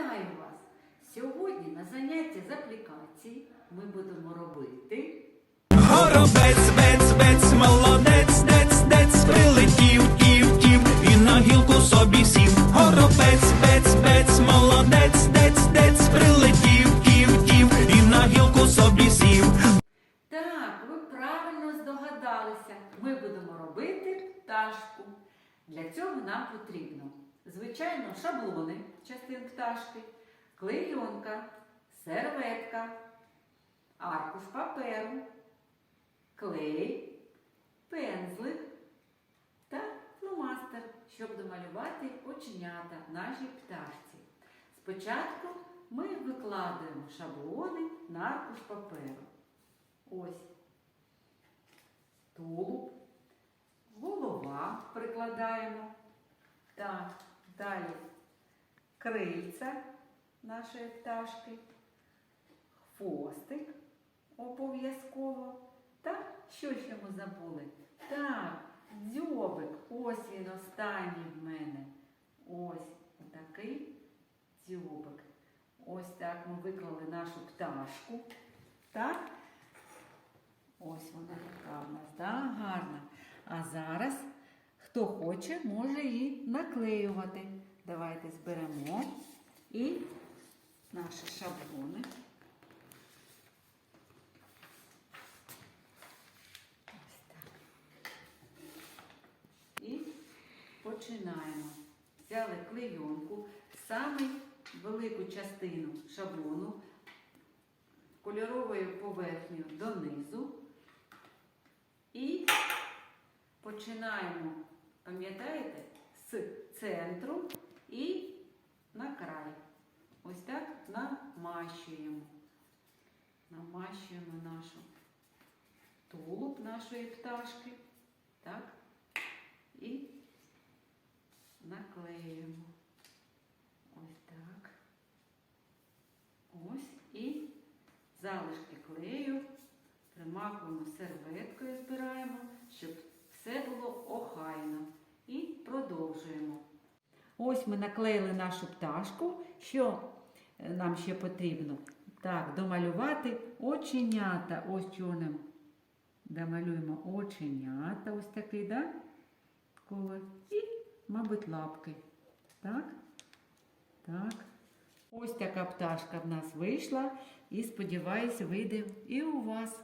Вітаю вас! Сьогодні на занятті з аплікації ми будемо робити Горобець, бець, бець, молодець, дець, дець, прилетів, ів, ів, і на гілку собі сів. Горобець, бець, бець, молодець, дець, дець, прилетів, ів, ів, і на гілку собі сів. Так, ви правильно здогадалися. Ми будемо робити пташку. Для цього нам потрібно, звичайно, шаблони частин пташки, клейонка, серветка, аркуш паперу, клей, пензлик та фломастер, щоб домалювати оченята нашій пташці. Спочатку ми викладаємо шаблони на аркуш паперу. Ось тулуб, голова прикладаємо. Так, далі крильця нашої пташки, хвостик обов'язково. Та що ще ми забули? Так, дзьобик. Ось він останній в мене. Ось такий дзьобик. Ось так ми виклали нашу пташку. Так? Ось вона така в нас, так, гарна. А зараз, хто хоче, може її наклеювати. Давайте зберемо і наші шаблони. Ось так. І починаємо. Взяли клейонку, саме велику частину шаблону кольоровою поверхнею донизу. І починаємо, пам'ятаєте, з центру і на край. Ось так намащуємо. Намащуємо нашу тулуб нашої пташки. Так. І наклеюємо. Ось так. Ось і залишки клею примакуємо серветкою, збираємо, щоб продовжуємо. Ось ми наклеїли нашу пташку. Що е, нам ще потрібно? Так, домалювати оченята. Ось чорним домалюємо оченята. Ось такий, да? Колор. І, мабуть, лапки. Так? Так. Ось така пташка в нас вийшла і, сподіваюся, вийде і у вас.